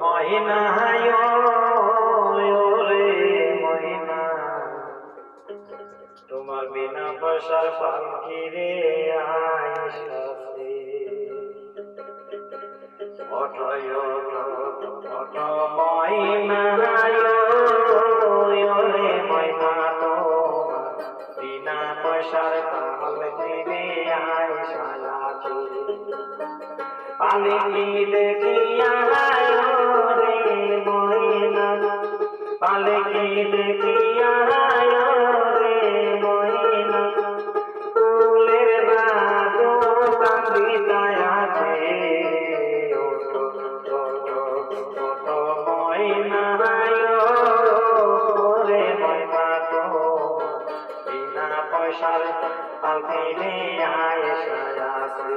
মহিনা মহিনা তোমার বিনা পয়সার পাখি রে মহিনা মহিনা বিনা পয়সার পাখি রে আইসাছে পালিকি দেখিয়া রে ময়না পালিকি দেখিয়া রে ময়না পয়সার পালকি নিয়ে আয়সা আছে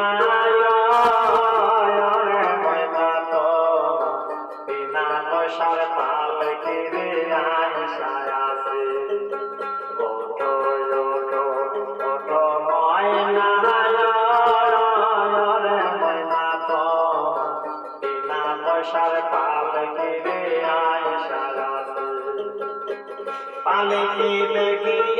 ময়না রে ময়না তো বিনা পয়সার পাল কিরে আইসা আছে ওঠো ওঠো ওঠো ময়না রে ময়না তো বিনা পয়সার পাল কিরে আইসা আছে পালে কি দেখিয়া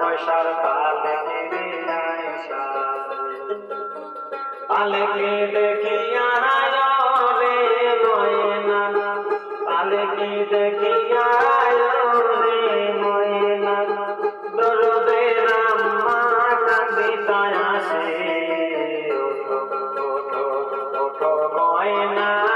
পয়সার পাল আয়সা পালকে দেখিয়া রে ময়না? পালকে দেখিয়া রে ময়না? দরদে রাম্মা ওঠো ওঠো ওঠো ময়না।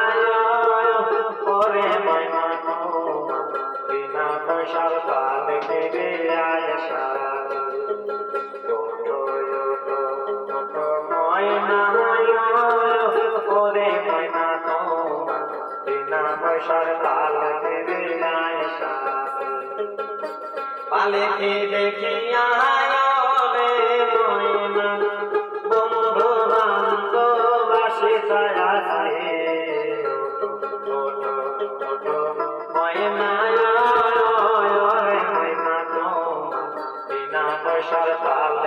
পাল পালেকে দেখিয়া রে ময়না বন্ধু আছে ওঠো ওঠো ময়না রে ময়না তোমার বিনা পয়সার পাল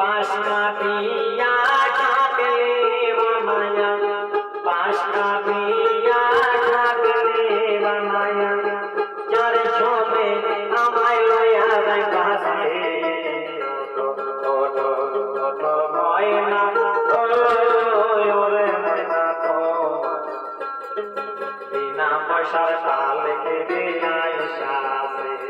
আয়সা কাটিয়া কাটলে বানায়া বাঁশ কাটিয়া কাটলে বানায়া যার ছবে আমায় লইয়া যায় কাছে ময়না বিনা পয়সার পাল কেড়ে আয়সা আছে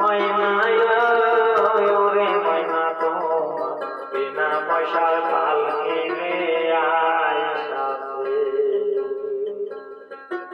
ময়নায়